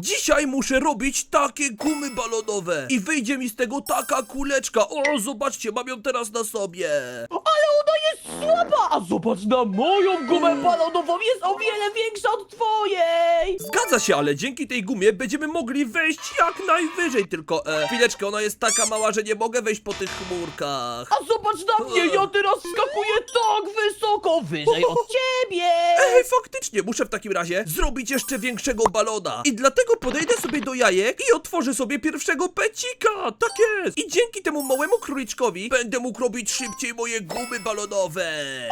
Dzisiaj muszę robić takie gumy balonowe i wyjdzie mi z tego taka kuleczka. O, zobaczcie, mam ją teraz na sobie. Ale ona słaba! A zobacz na moją gumę balonową, jest o wiele większa od twojej! Zgadza się, ale dzięki tej gumie będziemy mogli wejść jak najwyżej, tylko e, chwileczkę, ona jest taka mała, że nie mogę wejść po tych chmurkach. A zobacz na mnie, ja teraz wskakuję tak wysoko, wyżej od ciebie! Ej, faktycznie, muszę w takim razie zrobić jeszcze większego balona. I dlatego podejdę sobie do jajek i otworzę sobie pierwszego pecika. Tak jest. I dzięki temu małemu króliczkowi będę mógł robić szybciej moje gumy balonowe.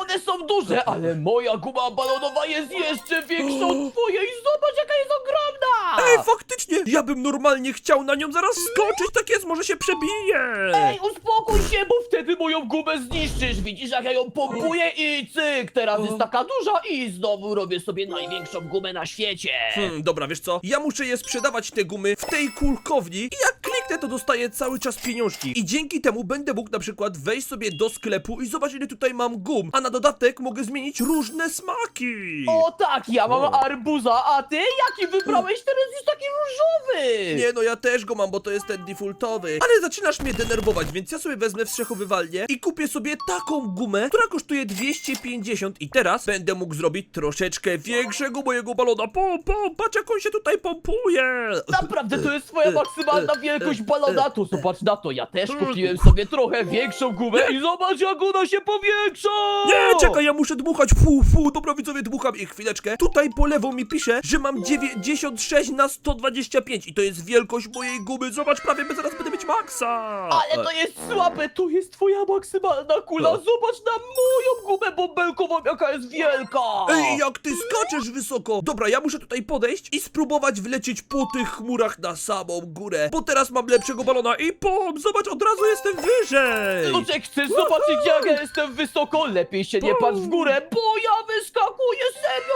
One są duże, ale moja guma balonowa jest jeszcze większa od twojej, zobacz jaka jest ogromna! Ej, faktycznie, ja bym normalnie chciał na nią zaraz skoczyć, tak jest, może się przebije. Ej, uspokój się, bo wtedy moją gumę zniszczysz. Widzisz, jak ja ją pompuję i cyk, teraz jest taka duża i znowu robię sobie największą gumę na świecie. Hmm, dobra, wiesz co? Ja muszę je sprzedawać te gumy w tej kulkowni i jak kliknę, to dostaję cały czas pieniążki. I dzięki temu będę mógł na przykład wejść sobie do sklepu i zobaczyć, ile tutaj mam gum. A na dodatek mogę zmienić różne smaki. O tak, ja mam O. arbuza, a ty jaki wybrałeś? Teraz jest taki różowy. Nie no, ja też go mam, bo to jest ten defaultowy. Ale zaczynasz mnie denerwować, więc ja sobie wezmę wszechowywalnię i kupię sobie taką gumę, która kosztuje 250 i teraz będę mógł zrobić troszeczkę większego mojego balona. Pom, pom, patrz jak on się tutaj pompuje. Naprawdę, to jest twoja maksymalna wielkość balona. To zobacz na to, ja też kupiłem sobie trochę większą gumę i zobacz jak ona się powiększa. Nie, czekaj, ja muszę dmuchać. Fu, fu, dobra widzowie, dmucham ich chwileczkę. Tutaj po lewo mi pisze, że mam 96 na 125 i to jest wielkość mojej gumy. Zobacz, prawie zaraz będę mieć maksa. Ale to jest słabe, to jest twoja maksymalna kula. E. Zobacz na moją gumę bąbelkową, jaka jest wielka. Ej, jak ty skaczesz wysoko! Dobra, ja muszę tutaj podejść i spróbować wlecieć po tych chmurach na samą górę, bo teraz mam lepszego balona i pom! Zobacz, od razu jestem wyżej! Luczek, chcesz zobaczyć jak ja jestem wysoko? Lepiej się nie patrz w górę, bo ja wyskakuję serio!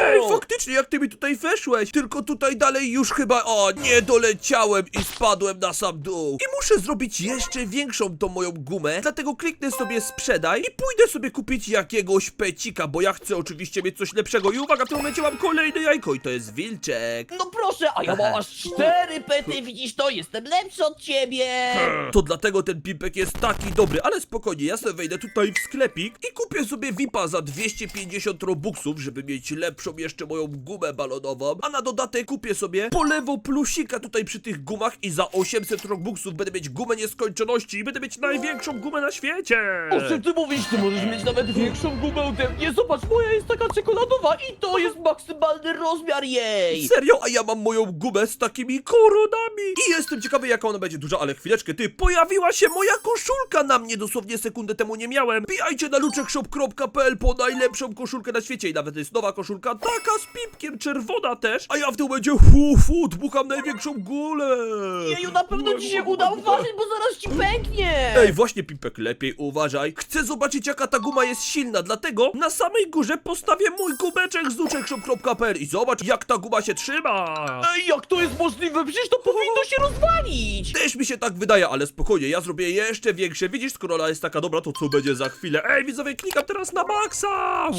Ej, faktycznie, jak ty mi tutaj weszłeś, tylko tutaj dalej już chyba, o, nie doleciałem i spadłem na sam dół. I muszę zrobić jeszcze większą tą moją gumę, dlatego kliknę sobie sprzedaj i pójdę sobie kupić jakiegoś pecika, bo ja chcę oczywiście mieć coś lepszego. I uwaga, w tym momencie mam kolejne jajko i to jest wilczek. No proszę, a ja mam aż cztery pety, widzisz to? Jestem lepszy od ciebie! To dlatego ten pimpek jest taki dobry, ale spokojnie, ja sobie wejdę tutaj w sklepik i kupię sobie VIPa za 250 robuxów, żeby mieć lepszą jeszcze moją gumę balonową, a na dodatek kupię sobie po lewo plusika tutaj przy tych gumach i za 800 robuxów będę mieć gumę nieskończoności i będę mieć największą gumę na świecie! O czym ty mówisz? Ty możesz mieć nawet większą gumę ode mnie. Zobacz, moja jest taka czekoladowa i to jest maksymalny rozmiar jej. Serio? A ja mam moją gumę z takimi koronami i jestem ciekawy jaka ona będzie duża, ale chwileczkę, ty, pojawiła się moja koszulka na mnie, dosłownie sekundę temu nie miałem. Bijajcie na luczekshop.pl po najlepszą koszulkę na świecie i nawet jest nowa koszulka, taka z pipkiem, czerwona też, a ja w tym będzie fu, fu, dmucham największą gulę. Jeju, na pewno ci się uda, uważaj, bo zaraz ci pęknie. Ej, właśnie Pipek, lepiej uważaj. Chcę zobaczyć jaka ta guma jest silna, dlatego na samej górze postawię mój kubeczek z luczekshop.pl i zobacz jak ta guma się trzyma. Ej, jak to jest możliwe? Przecież to powinno się rozwalić. Też mi się tak wydaje, ale spokojnie, ja zrobię jeszcze większe. Widzisz, skoro ona jest taka dobra, to co będzie za chwilę? Ej, widzowie, klikam teraz na maksa!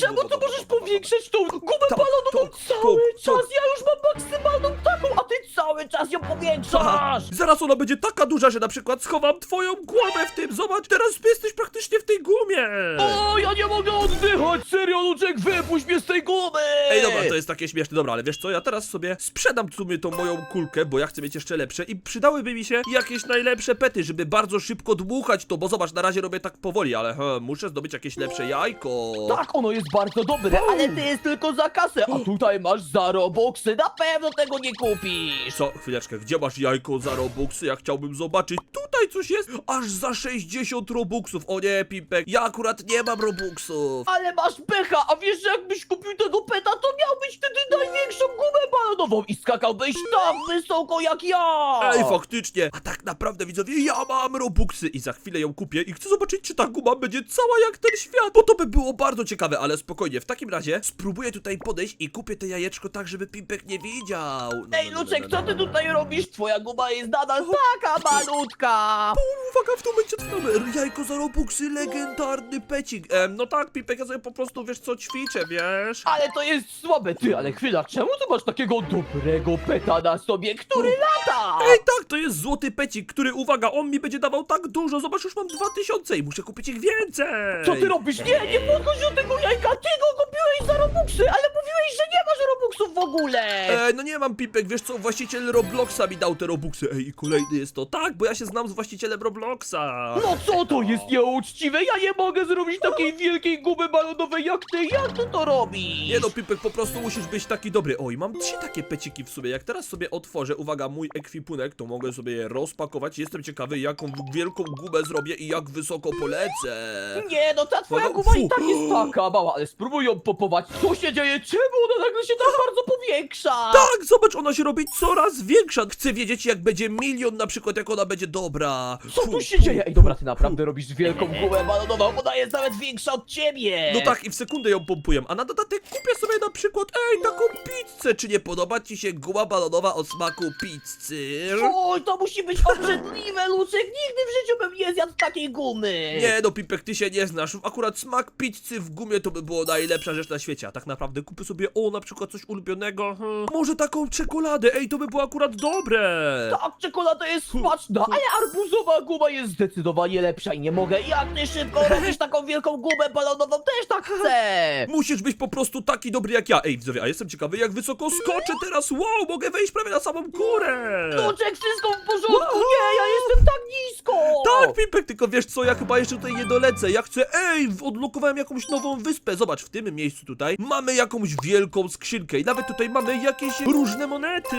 Czemu to możesz powiększyć tą gumę Tak, balonową tak, cały czas? Ja już mam maksymalną taką, a ty cały czas ją powiększasz. Zaraz ona będzie taka duża, że na przykład schowam twoją głowę w tym. Zobacz, teraz jesteś praktycznie w tej gumie. O, ja nie mogę oddychać! Serio, Luczek, wypuść mnie z tej gumy! Ej, dobra, to jest takie śmieszne. Dobra, ale wiesz co, ja teraz sobie sprzedam w sumie tą moją kulkę, bo ja chcę mieć jeszcze lepsze i przydałyby mi się jakieś najlepsze pety, żeby bardzo szybko dmuchać to, bo zobacz, na razie robię tak powoli, ale he, muszę zdobyć jakieś lepsze jajko. Tak, ono jest bardzo dobre, ale ty jest tylko za kasę, a tutaj masz za robuxy, na pewno tego nie kupisz! Co? Chwileczkę, gdzie masz jajko za robuxy? Ja chciałbym zobaczyć. Tutaj coś jest, aż za 60 robuxów. O nie, Pimpek, ja akurat nie mam robuxów. Ale masz pecha, a wiesz, że jakbyś kupił tego peta, to miałbyś wtedy największą gumę balonową i skakałbyś tak wysoko jak ja! Ej, faktycznie! A tak naprawdę, widzowie, ja mam robuxy i za chwilę ją kupię i chcę zobaczyć, czy ta guma będzie cała jak ten świat, bo to by było bardzo ciekawe, ale spokojnie, w takim razie spróbuję tutaj podejść i kupię te jajeczko tak, żeby Pimpek nie widział. No, Ej, no, no, Luczek, no, co no, ty no. tutaj robisz, twoja guma jest nadal taka malutka. Uwaga, w tym momencie otwieramy jajko za robuxy, legendarny pecik. Em, no tak, Pipek, ja sobie po prostu, wiesz co, ćwiczę, wiesz? Ale to jest słabe, ty, ale chwila, czemu ty masz takiego dobrego peta na sobie, który lata? Ej, tak, to jest złoty pecik, który, uwaga, on mi będzie dawał tak dużo, zobacz, już mam 2000 i muszę kupić ich więcej. Co ty robisz? Nie, nie podchodź do tego jajka, ty go kupiłeś za robuxy, ale mówiłeś, że nie masz robuxów w ogóle. E, no nie mam Pipek, wiesz co, właściciel Robloxa mi dał te robuxy. Ej, i kolejny jest to. Tak, bo ja się znam z właścicielem Robloxa. No co to jest nieuczciwe? Ja nie mogę zrobić takiej wielkiej gumy balonowej jak ty, jak ty to robisz? Nie no, Pipek, po prostu musisz być taki dobry. Oj, mam trzy takie peciki w sumie. Jak teraz sobie otworzę, uwaga, mój ekwipunek, to mogę sobie je rozpakować. Jestem ciekawy, jaką wielką gumę zrobię i jak wysoko polecę. Nie, no ta twoja Uwaga, guma i fu. tak jest taka mała, ale spróbuj ją popować. Co się dzieje? Czemu ona nagle się tak bardzo powiększa? Tak, zobacz, ona się robi coraz większa. Chcę wiedzieć, jak będzie milion na przykład, jak ona będzie dobra. Co tu się dzieje? Ej, dobra, ty naprawdę robisz wielką gumę balonową, ona jest nawet większa od ciebie! No tak, i w sekundę ją pompuję. A na dodatek kupię sobie na przykład, ej, taką pizzę. Czy nie podoba ci się guma balonowa o smaku pizzy? Oj, to musi być obrzydliwe, Lucek! Nigdy w życiu bym nie zjadł takiej gumy! Nie no, Pipek, ty się nie znasz. Akurat smak pizzy w gumie to by było najlepsza rzecz na świecie. A tak naprawdę kupię sobie, o, na przykład coś ulubionego. Hmm. Może taką czekoladę, ej, to by było akurat dobre. Tak, czekolada jest smaczna, ale arbuzowa guma jest zdecydowanie lepsza i nie mogę jak ty szybko robisz taką wielką gumę balonową, też tak chcę! Musisz być po prostu taki dobry jak ja. Ej, widzowie, a jestem ciekawy, jak wysoko skoczę teraz. Wow, mogę wejść prawie na samą górę. Luczek, wszystko w porządku! Nie, ja jestem tak nisko! Tak, Pipek, tylko wiesz co, ja chyba jeszcze tutaj nie dolecę. Ja chcę, ej, odblokowałem jakąś nową wyspę. Zobacz, w tym miejscu tutaj mamy jakąś wielką skrzynkę i nawet tutaj mamy jakieś różne monety.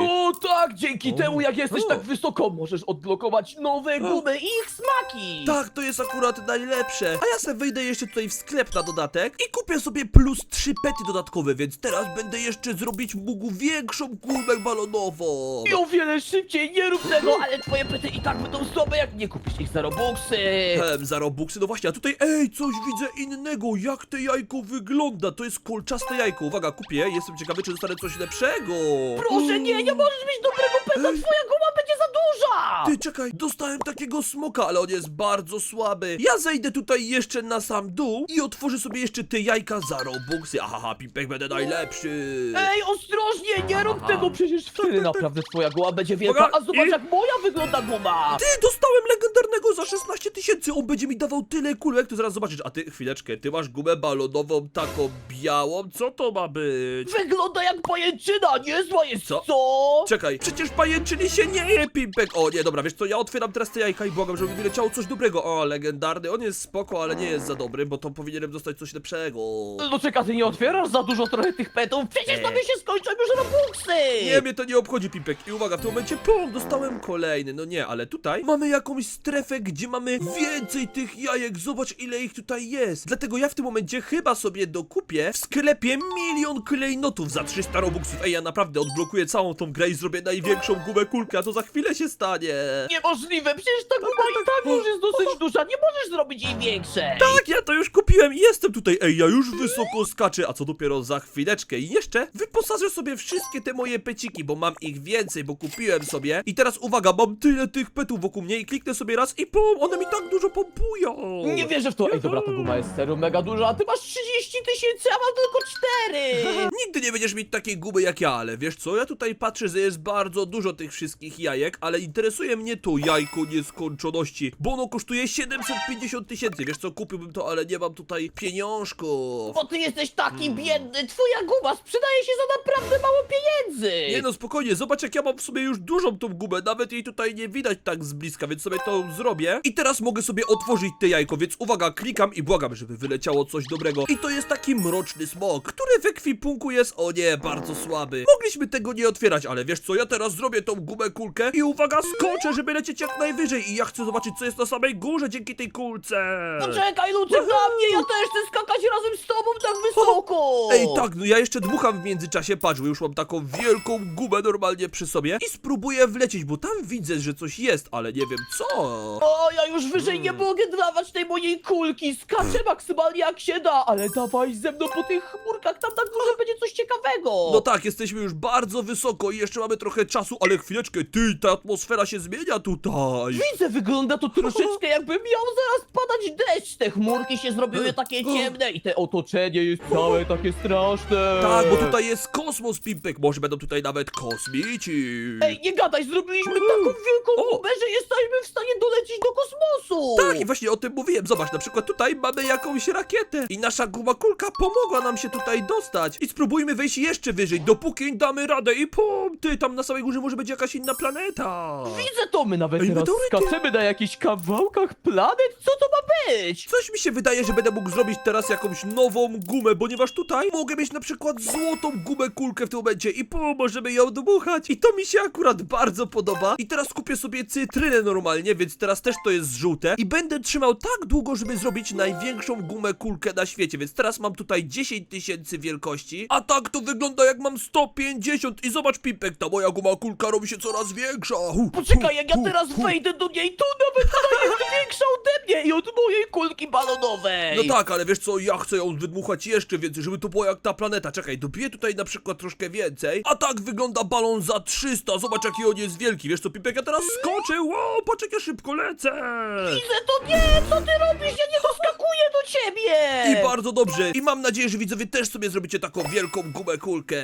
O tak, dzięki O. temu jak jesteś O. tak wysoko, możesz odblokować nowe gumy i ich smaki! Tak, to jest akurat najlepsze. A ja sobie wyjdę jeszcze tutaj w sklep na dodatek i kupię sobie plus 3 pety dodatkowe, więc teraz będę jeszcze zrobić mógł większą gumę balonową. I o wiele szybciej, nie rób tego, ale twoje pety i tak będą słabe, jak nie kupisz ich za robuxy! Em, za robuxy, no właśnie, a tutaj, ej, coś widzę innego, jak to jajko wygląda, to jest kolczaste jajko, uwaga, kupię, jestem ciekawy, czy dostanę coś lepszego. Proszę, nie, nie możesz mieć dobrego peta, Ej. twoja guma będzie za duża! Ty, czekaj, dostałem takiego smoka, ale on jest bardzo słaby. Ja zejdę tutaj jeszcze na sam dół i otworzę sobie jeszcze te jajka za robuxy. Ahaha, Pipek, będę najlepszy. Ej, ostrożnie, nie rób Aha. tego, przecież wtedy naprawdę twoja guma będzie wielka, Uwaga, a zobacz i- jak moja wygląda guma! Ty, dostałem legendarnego za 16 tysięcy, on będzie mi dawał tyle kulek, to zaraz zobaczysz. A ty, chwileczkę, ty masz gumę balonową taką białą, co to ma być? Wygląda jak pajęczyna, niezła jest, Co? co? Czekaj, przecież pajęczyny się nie je, Pimpek! O nie, dobra, wiesz co, ja otwieram teraz te jajka i błagam, żeby mi wyleciało coś dobrego. O, legendarny, on jest spoko, ale nie jest za dobry, bo to powinienem dostać coś lepszego. No czeka, ty nie otwierasz za dużo trochę tych petów, przecież tobie się skończą już robuxy! Nie, mnie to nie obchodzi, Pimpek. I uwaga, w tym momencie, pum, dostałem kolejny. No nie, ale tutaj mamy jakąś strefę, gdzie mamy więcej tych jajek. Zobacz, ile ich tutaj jest. Dlatego ja w tym momencie chyba sobie dokupię w sklepie milion klejnotów za 300 robuxów. Ej, ja naprawdę odblokuję całą tą grę i zrobię największą gumę kulkę, a to za chwilę się stanie. Niemożliwe, przecież ta guma i tak już jest dosyć duża, nie możesz zrobić jej większej! Tak, ja to już kupiłem i jestem tutaj. Ej, ja już wysoko skaczę, a co dopiero za chwileczkę. I jeszcze wyposażę sobie wszystkie te moje peciki, bo mam ich więcej, bo kupiłem sobie. I teraz uwaga, mam tyle tych petów wokół mnie i kliknę sobie raz i pum, one mi tak dużo pompują. Nie wierzę w to. Ej, dobra, ta guma jest serio mega duża, a ty masz 30 tysięcy, a mam tylko 4! Nigdy nie będziesz mieć takiej gumy jak ja, ale wiesz co? Ja tutaj patrzę, że jest bardzo dużo tych wszystkich jajek, ale interesuje mnie to jajko nieskończoności, bo ono kosztuje 750 tysięcy. Wiesz co? Kupiłbym to, ale nie mam tutaj pieniążków. Bo ty jesteś taki biedny, twoja guma sprzedaje się za naprawdę mało pieniędzy! Nie no, spokojnie, zobacz jak ja mam w sobie już dużą tą gumę, nawet jej tutaj nie widać tak z bliska, więc sobie to zrobię. I teraz mogę sobie otworzyć te jajko, więc uwaga, klikam i błagam, żeby wyleciało coś dobrego. I to jest taki mroczny smok, który w ekwipunku jest, o nie, bardzo słaby. Mogliśmy tego nie otwierać, ale wiesz co, ja teraz zrobię tą gumę kulkę i uwaga, skoczę, żeby lecieć jak najwyżej. I ja chcę zobaczyć, co jest na samej górze dzięki tej kulce. Poczekaj, Lucek, na mnie, ja też chcę skakać razem z tobą tak wysoko! Ej, tak, no ja jeszcze dmucham w międzyczasie, patrz, bo już mam taką wielką gumę normalnie przy sobie i spróbuję wlecieć, bo tam widzę, że coś jest, ale nie wiem co. O, ja już wyżej nie mogę dawać tej mojej kulki, skaczę maksymalnie jak się da, ale dawaj ze mną po tych chmurkach, tam na górze będzie coś ciekawego! No tak, jesteśmy już bardzo wysoko i jeszcze mamy trochę czasu, ale chwileczkę, ty, ta atmosfera się zmienia tutaj. Widzę, wygląda to troszeczkę jakby miał zaraz padać deszcz. Te chmurki się zrobiły takie ciemne i te otoczenie jest całe takie straszne. Tak, bo tutaj jest kosmos, Pimpek, może będą tutaj nawet kosmici. Ej, nie gadaj, zrobiliśmy taką wielką O! że jesteśmy w stanie dolecieć do kosmosu! Tak, i właśnie o tym mówiłem. Zobacz, na przykład tutaj mamy jakąś rakietę i nasza guma kulka pomogła nam się tutaj dostać. I spróbujmy wejść jeszcze wyżej, dopóki damy radę i pum, ty, tam na samej górze może być jakaś inna planeta. Widzę to, my nawet Ej, teraz meteoryty! skaczemy na jakichś kawałkach planet, co to ma być? Coś mi się wydaje, że będę mógł zrobić teraz jakąś nową gumę, ponieważ tutaj mogę mieć na przykład złotą gumę kulkę w tym momencie i pum, możemy ją dmuchać. I to mi się akurat bardzo podoba. I teraz kupię sobie cytrynę normalnie, więc teraz też to jest żółte. I będę trzymał tak długo, żeby zrobić największą gumę kulkę na świecie, więc teraz mam tutaj 10 tysięcy wielkości. A tak to wygląda jak mam 150 i zobacz Pipek, ta moja guma kulka robi się coraz większa. Hu, Poczekaj, jak ja hu, teraz hu. wejdę do niej, to nawet ona jest większa ode mnie i od mojej kulki balonowej! No tak, ale wiesz co, ja chcę ją wydmuchać jeszcze więcej, żeby to było jak ta planeta. Czekaj, dobiję tutaj na przykład troszkę więcej. A tak wygląda balon za 300. Zobacz jaki on jest wielki. Wiesz co, Pipek, ja teraz skoczę. Wow, patrz jak ja szybko lecę. Widzę to nie! Co ty robisz? Ja nie doskakuję do ciebie! I bardzo dobrze. I mam nadzieję, że widzowie też sobie zrobicie taką wielką gumę kulkę.